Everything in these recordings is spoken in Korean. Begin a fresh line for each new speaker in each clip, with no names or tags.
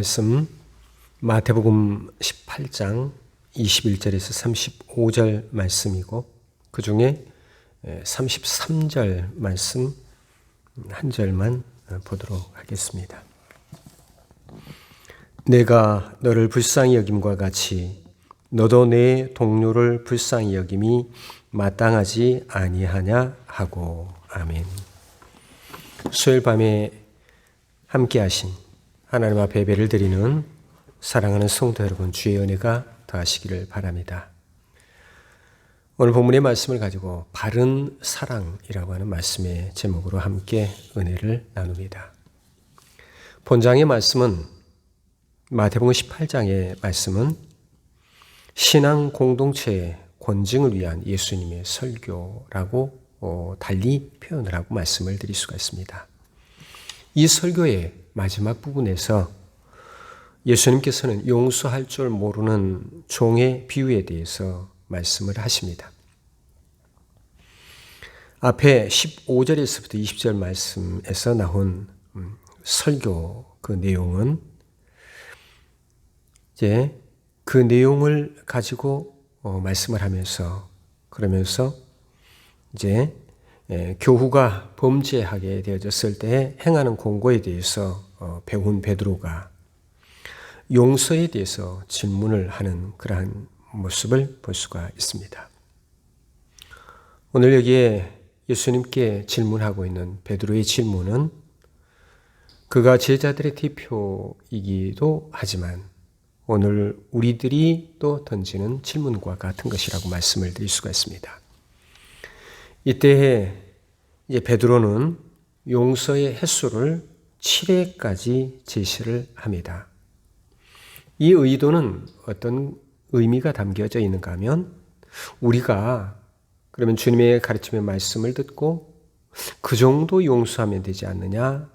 말씀 마태복음 18장 21절에서 35절 말씀이고 그 중에 33절 말씀 한 절만 보도록 하겠습니다. 내가 너를 불쌍히 여김과 같이 너도 내 동료를 불쌍히 여김이 마땅하지 아니하냐 하고 아멘. 수요일 밤에 함께 하신 하나님 앞에 예배를 드리는 사랑하는 성도 여러분 주의 은혜가 더하시기를 바랍니다.
오늘 본문의 말씀을 가지고 바른 사랑이라고 하는 말씀의 제목으로 함께 은혜를 나눕니다. 본장의 말씀은 마태복음 18장의 말씀은 신앙 공동체의 권증을 위한 예수님의 설교라고 어, 달리 표현을 하고 말씀을 드릴 수가 있습니다. 이 설교의 마지막 부분에서 예수님께서는 용서할 줄 모르는 종의 비유에 대해서 말씀을 하십니다. 앞에 15절에서부터 20절 말씀에서 나온 음, 설교 그 내용은 이제 그 내용을 가지고 어, 말씀을 하면서 그러면서 이제 에, 교후가 범죄하게 되어졌을 때 행하는 공고에 대해서 어, 배운 베드로가 용서에 대해서 질문을 하는 그러한 모습을 볼 수가 있습니다. 오늘 여기에 예수님께 질문하고 있는 베드로의 질문은 그가 제자들의 대표이기도 하지만 오늘 우리들이 또 던지는 질문과 같은 것이라고 말씀을 드릴 수가 있습니다. 이때 이제 베드로는 용서의 횟수를 7회까지 제시를 합니다. 이 의도는 어떤 의미가 담겨져 있는가 하면 우리가 그러면 주님의 가르침의 말씀을 듣고 그 정도 용서하면 되지 않느냐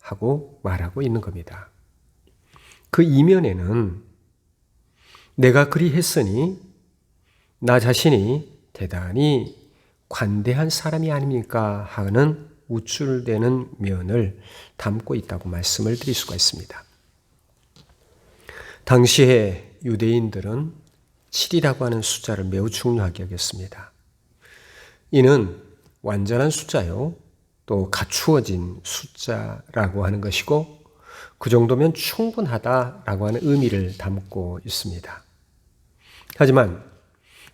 하고 말하고 있는 겁니다. 그 이면에는 내가 그리 했으니 나 자신이 대단히 관대한 사람이 아닙니까 하는 우쭐대는 면을 담고 있다고 말씀을 드릴 수가 있습니다. 당시에 유대인들은 7이라고 하는 숫자를 매우 중요하게 여겼습니다. 이는 완전한 숫자요. 또 갖추어진 숫자라고 하는 것이고 그 정도면 충분하다라고 하는 의미를 담고 있습니다. 하지만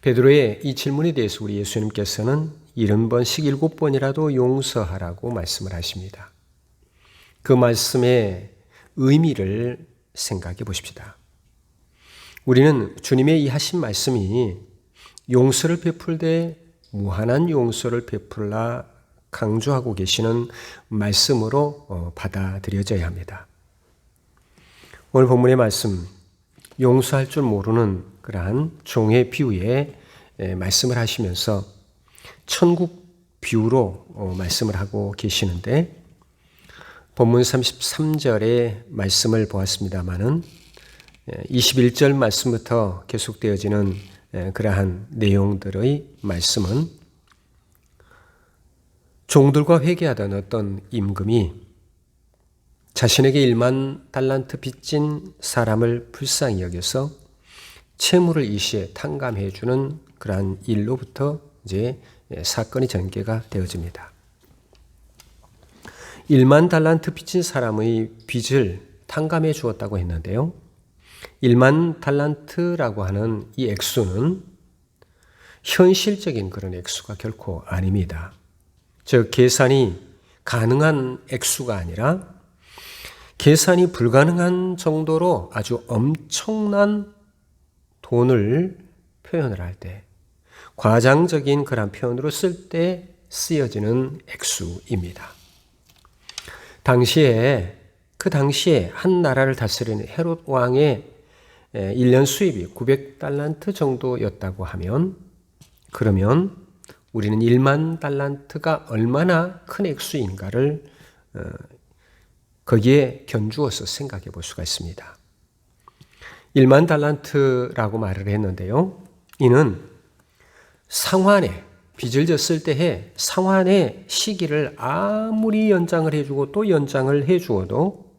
베드로의 이 질문에 대해서 우리 예수님께서는 70번씩 7번이라도 용서하라고 말씀을 하십니다. 그 말씀의 의미를 생각해 보십시다. 우리는 주님의 이 하신 말씀이 용서를 베풀 때 무한한 용서를 베풀라 강조하고 계시는 말씀으로 어, 받아들여져야 합니다. 오늘 본문의 말씀, 용서할 줄 모르는 그러한 종의 비유에 말씀을 하시면서 천국 비유로 어, 말씀을 하고 계시는데 본문 33절의 말씀을 보았습니다마는 21절 말씀부터 계속되어지는 그러한 내용들의 말씀은 종들과 회개하던 어떤 임금이 자신에게 1만 달란트 빚진 사람을 불쌍히 여겨서 채무를 일시에 탕감해 주는 그러한 일로부터 이제 사건이 전개가 되어집니다. 1만 달란트 빚진 사람의 빚을 탕감해 주었다고 했는데요. 1만 달란트라고 하는 이 액수는 현실적인 그런 액수가 결코 아닙니다. 즉, 계산이 가능한 액수가 아니라 계산이 불가능한 정도로 아주 엄청난 돈을 표현을 할 때, 과장적인 그런 표현으로 쓸 때 쓰여지는 액수입니다. 당시에, 그 당시에 한 나라를 다스리는 헤롯 왕의 1년 수입이 900달란트 정도였다고 하면, 그러면 우리는 1만 달란트가 얼마나 큰 액수인가를 어, 거기에 견주어서 생각해 볼 수가 있습니다. 1만 달란트라고 말을 했는데요. 이는 상환에 빚을 졌을 때에 상환의 시기를 아무리 연장을 해주고 또 연장을 해주어도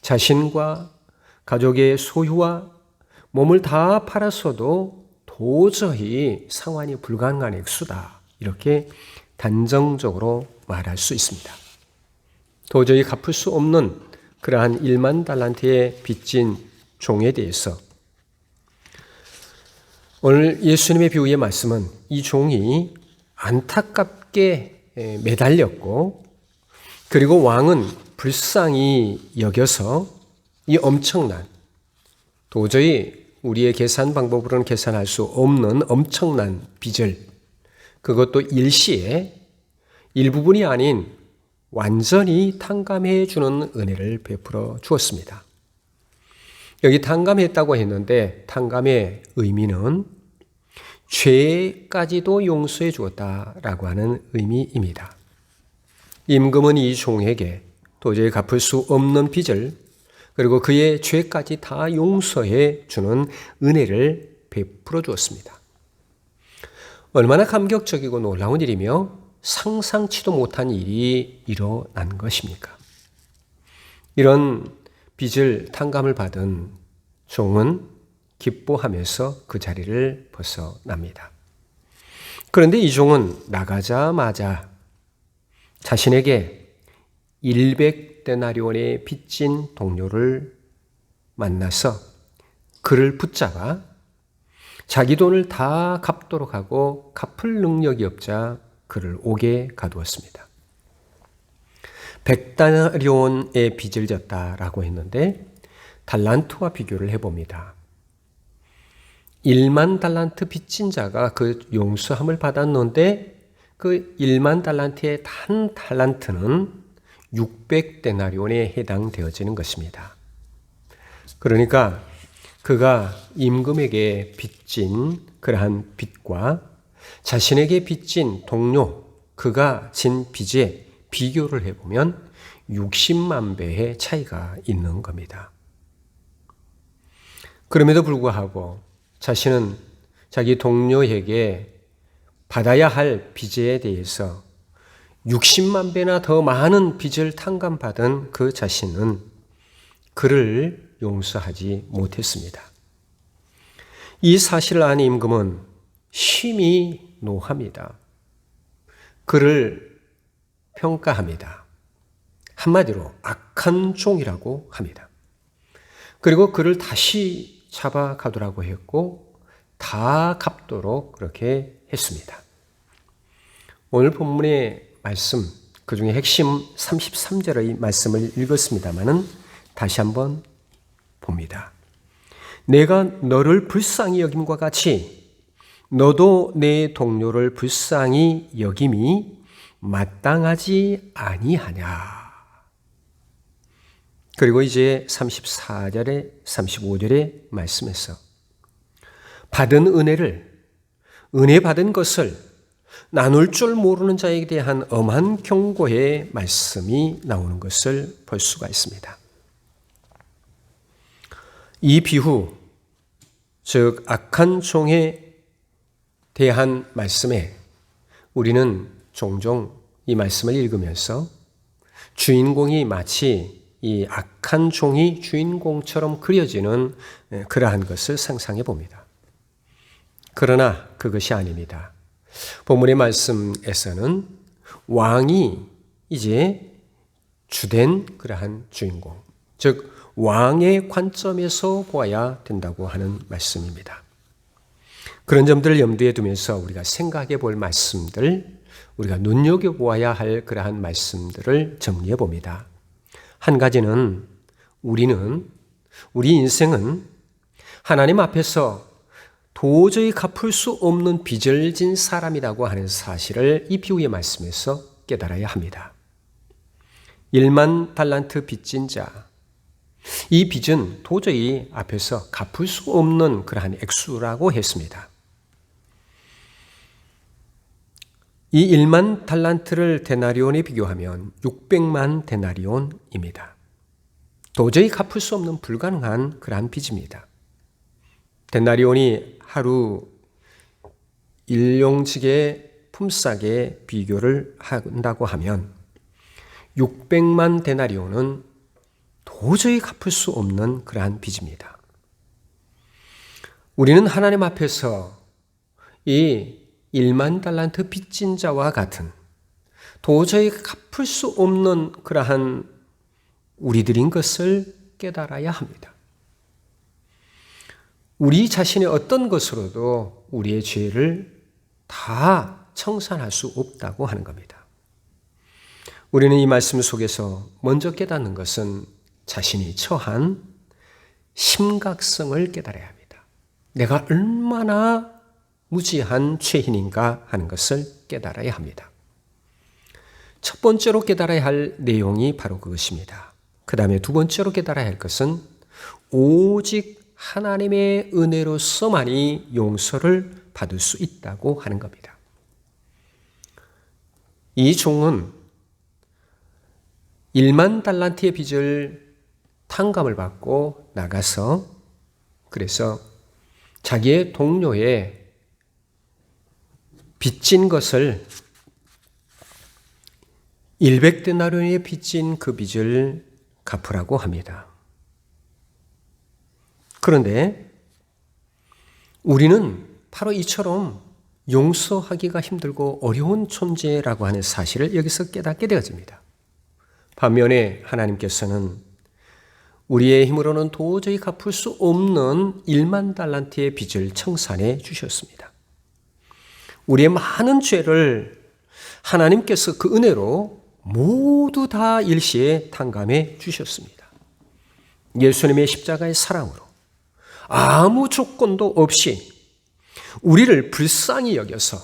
자신과 가족의 소유와 몸을 다 팔았어도 도저히 상환이 불가능한 액수다. 이렇게 단정적으로 말할 수 있습니다. 도저히 갚을 수 없는 그러한 1만 달란트의 빚진 종에 대해서 오늘 예수님의 비유의 말씀은 이 종이 안타깝게 매달렸고 그리고 왕은 불쌍히 여겨서 이 엄청난 도저히 우리의 계산 방법으로는 계산할 수 없는 엄청난 빚을 그것도 일시에 일부분이 아닌 완전히 탕감해 주는 은혜를 베풀어 주었습니다. 여기 탕감했다고 했는데 탕감의 의미는 죄까지도 용서해 주었다라고 하는 의미입니다. 임금은 이 종에게 도저히 갚을 수 없는 빚을 그리고 그의 죄까지 다 용서해 주는 은혜를 베풀어 주었습니다. 얼마나 감격적이고 놀라운 일이며 상상치도 못한 일이 일어난 것입니까? 이런 빚을 탕감을 받은 종은 기뻐하면서 그 자리를 벗어납니다. 그런데 이 종은 나가자마자 자신에게 100데나리온의 빚진 동료를 만나서 그를 붙잡아 자기 돈을 다 갚도록 하고 갚을 능력이 없자 그를 옥에 가두었습니다. 100다리온의 빚을 졌다라고 했는데 달란트와 비교를 해봅니다. 1만 달란트 빚진 자가 그 용서함을 받았는데 그 1만 달란트의 단 달란트는 600데나리온에 해당되어지는 것입니다. 그러니까 그가 임금에게 빚진 그러한 빚과 자신에게 빚진 동료 그가 진 빚에 비교를 해보면 60만 배의 차이가 있는 겁니다. 그럼에도 불구하고 자신은 자기 동료에게 받아야 할 빚에 대해서 60만 배나 더 많은 빚을 탕감받은 그 자신은 그를 용서하지 못했습니다. 이 사실을 안 임금은 심히 노합니다. 그를 평가합니다. 한마디로 악한 종이라고 합니다. 그리고 그를 다시 잡아 가두라고 했고 다 갚도록 그렇게 했습니다. 오늘 본문의 말씀 그 중에 핵심 33절의 말씀을 읽었습니다마는 다시 한번 봅니다. 내가 너를 불쌍히 여김과 같이 너도 내 동료를 불쌍히 여김이 마땅하지 아니하냐. 그리고 이제 34절에 35절의 말씀에서 받은 은혜를 은혜 받은 것을 나눌 줄 모르는 자에게 대한 엄한 경고의 말씀이 나오는 것을 볼 수가 있습니다. 이 비후 즉 악한 종에 대한 말씀에 우리는 종종 이 말씀을 읽으면서 주인공이 마치 이 악한 종이 주인공처럼 그려지는 그러한 것을 상상해 봅니다. 그러나 그것이 아닙니다. 본문의 말씀에서는 왕이 이제 주된 그러한 주인공, 즉 왕의 관점에서 보아야 된다고 하는 말씀입니다. 그런 점들을 염두에 두면서 우리가 생각해 볼 말씀들, 우리가 눈여겨보아야 할 그러한 말씀들을 정리해 봅니다. 한 가지는 우리는, 우리 인생은 하나님 앞에서 도저히 갚을 수 없는 빚을 진 사람이라고 하는 사실을 이 비유의 말씀에서 깨달아야 합니다. 1만 달란트 빚진 자, 이 빚은 도저히 앞에서 갚을 수 없는 그러한 액수라고 했습니다. 이 1만 달란트를 데나리온에 비교하면 600만 데나리온입니다. 도저히 갚을 수 없는 불가능한 그러한 빚입니다. 데나리온이 하루 일용직의 품삯에 비교를 한다고 하면 600만 데나리온은 도저히 갚을 수 없는 그러한 빚입니다. 우리는 하나님 앞에서 이 1만 달란트 빚진 자와 같은 도저히 갚을 수 없는 그러한 우리들인 것을 깨달아야 합니다. 우리 자신의 어떤 것으로도 우리의 죄를 다 청산할 수 없다고 하는 겁니다. 우리는 이 말씀 속에서 먼저 깨닫는 것은 자신이 처한 심각성을 깨달아야 합니다. 내가 얼마나 무지한 죄인인가 하는 것을 깨달아야 합니다. 첫 번째로 깨달아야 할 내용이 바로 그것입니다. 그 다음에 두 번째로 깨달아야 할 것은 오직 하나님의 은혜로서만이 용서를 받을 수 있다고 하는 겁니다. 이 종은 1만 달란트의 빚을 탕감을 받고 나가서 그래서 자기의 동료의 빚진 것을 100데나리온에 빚진 그 빚을 갚으라고 합니다. 그런데 우리는 바로 이처럼 용서하기가 힘들고 어려운 존재라고 하는 사실을 여기서 깨닫게 되어집니다. 반면에 하나님께서는 우리의 힘으로는 도저히 갚을 수 없는 1만 달란트의 빚을 청산해 주셨습니다. 우리의 많은 죄를 하나님께서 그 은혜로 모두 다 일시에 탕감해 주셨습니다. 예수님의 십자가의 사랑으로 아무 조건도 없이 우리를 불쌍히 여겨서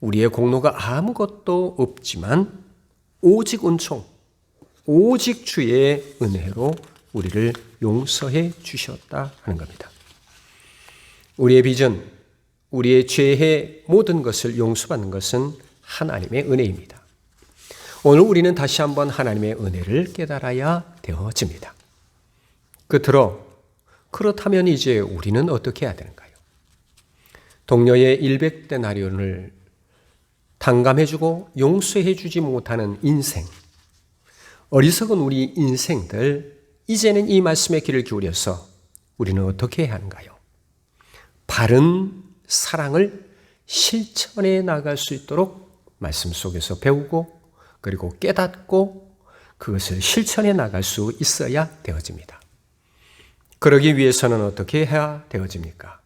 우리의 공로가 아무것도 없지만 오직 은총, 오직 주의 은혜로 우리를 용서해 주셨다 하는 겁니다. 우리의 빚은 우리의 죄의 모든 것을 용서받는 것은 하나님의 은혜입니다. 오늘 우리는 다시 한번 하나님의 은혜를 깨달아야 되어집니다. 끝으로 그렇다면 이제 우리는 어떻게 해야 되는가요? 동료의 100데나리온을 탕감해주고 용서해주지 못하는 인생, 어리석은 우리 인생들, 이제는 이 말씀에 귀를 기울여서 우리는 어떻게 해야 하는가요? 바른 사랑을 실천해 나갈 수 있도록 말씀 속에서 배우고 그리고 깨닫고 그것을 실천해 나갈 수 있어야 되어집니다. 그러기 위해서는 어떻게 해야 되어집니까?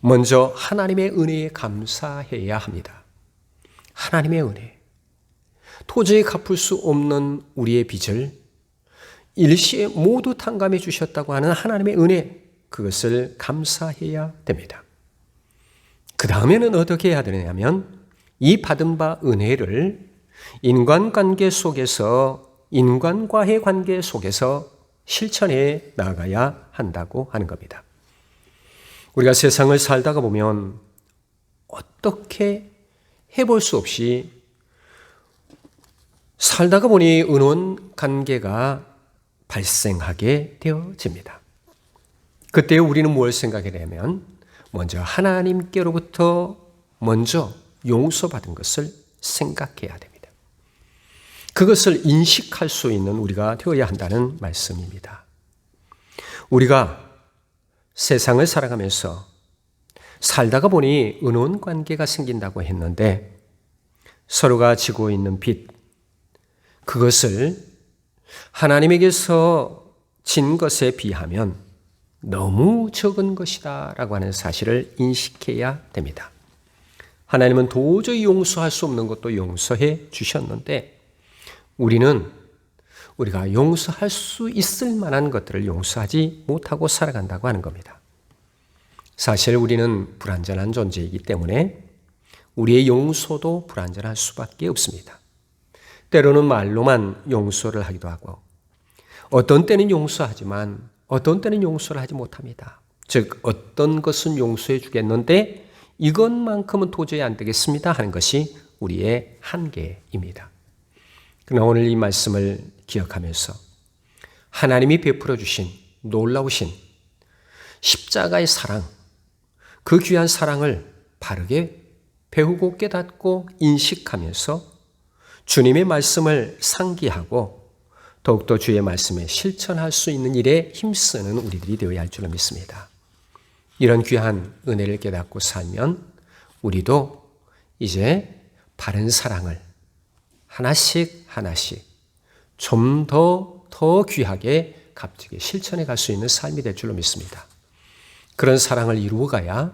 먼저 하나님의 은혜에 감사해야 합니다. 하나님의 은혜. 도저히 갚을 수 없는 우리의 빚을 일시에 모두 탕감해 주셨다고 하는 하나님의 은혜, 그것을 감사해야 됩니다. 그 다음에는 어떻게 해야 되냐면 이 받은 바 은혜를 인간관계 속에서 인간과의 관계 속에서 실천해 나가야 한다고 하는 겁니다. 우리가 세상을 살다가 보면 어떻게 해볼 수 없이 살다가 보니 은원 관계가 발생하게 되어집니다. 그때 우리는 뭘 생각하냐면 먼저 하나님께로부터 먼저 용서받은 것을 생각해야 됩니다. 그것을 인식할 수 있는 우리가 되어야 한다는 말씀입니다. 우리가 세상을 살아가면서 살다가 보니 은혼 관계가 생긴다고 했는데 서로가 지고 있는 빚, 그것을 하나님에게서 진 것에 비하면 너무 적은 것이다 라고 하는 사실을 인식해야 됩니다. 하나님은 도저히 용서할 수 없는 것도 용서해 주셨는데 우리는 우리가 용서할 수 있을 만한 것들을 용서하지 못하고 살아간다고 하는 겁니다. 사실 우리는 불완전한 존재이기 때문에 우리의 용서도 불완전할 수밖에 없습니다. 때로는 말로만 용서를 하기도 하고 어떤 때는 용서하지만 어떤 때는 용서를 하지 못합니다. 즉 어떤 것은 용서해 주겠는데 이것만큼은 도저히 안 되겠습니다 하는 것이 우리의 한계입니다. 그러나 오늘 이 말씀을 기억하면서 하나님이 베풀어 주신 놀라우신 십자가의 사랑, 그 귀한 사랑을 바르게 배우고 깨닫고 인식하면서 주님의 말씀을 상기하고 더욱더 주의 말씀에 실천할 수 있는 일에 힘쓰는 우리들이 되어야 할 줄로 믿습니다. 이런 귀한 은혜를 깨닫고 살면 우리도 이제 바른 사랑을 하나씩 하나씩 좀 더더 귀하게 값지게 실천해 갈 수 있는 삶이 될 줄로 믿습니다. 그런 사랑을 이루어 가야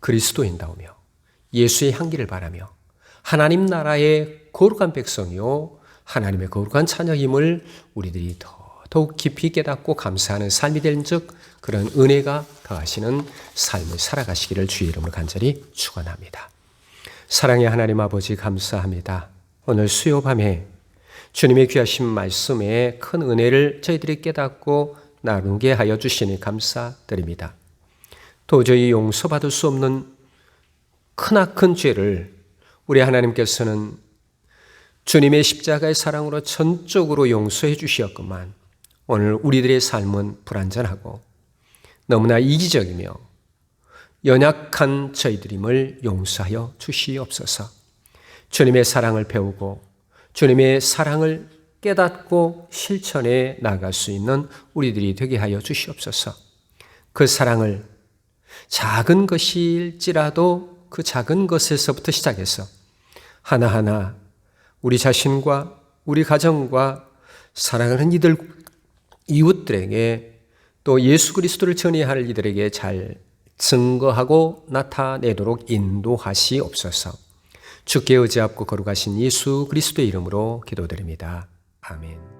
그리스도인다우며 예수의 향기를 바라며 하나님 나라의 거룩한 백성이요 하나님의 거룩한 자녀임을 우리들이 더 더욱 깊이 깨닫고 감사하는 삶이 된즉 그런 은혜가 더하시는 삶을 살아가시기를 주의 이름으로 간절히 축원합니다. 사랑의 하나님 아버지 감사합니다. 오늘 수요 밤에 주님의 귀하신 말씀에 큰 은혜를 저희들이 깨닫고 나누게 하여 주시니 감사드립니다. 도저히 용서받을 수 없는 크나큰 죄를 우리 하나님께서는 주님의 십자가의 사랑으로 전적으로 용서해 주시었구만. 오늘 우리들의 삶은 불완전하고 너무나 이기적이며 연약한 저희들임을 용서하여 주시옵소서. 주님의 사랑을 배우고 주님의 사랑을 깨닫고 실천해 나갈 수 있는 우리들이 되게 하여 주시옵소서. 그 사랑을 작은 것일지라도 그 작은 것에서부터 시작해서 하나하나 우리 자신과 우리 가정과 사랑하는 이들 이웃들에게 또 예수 그리스도를 전해야 할 이들에게 잘 증거하고 나타내도록 인도하시옵소서. 주께 의지하고 거룩하신 예수 그리스도의 이름으로 기도드립니다. 아멘.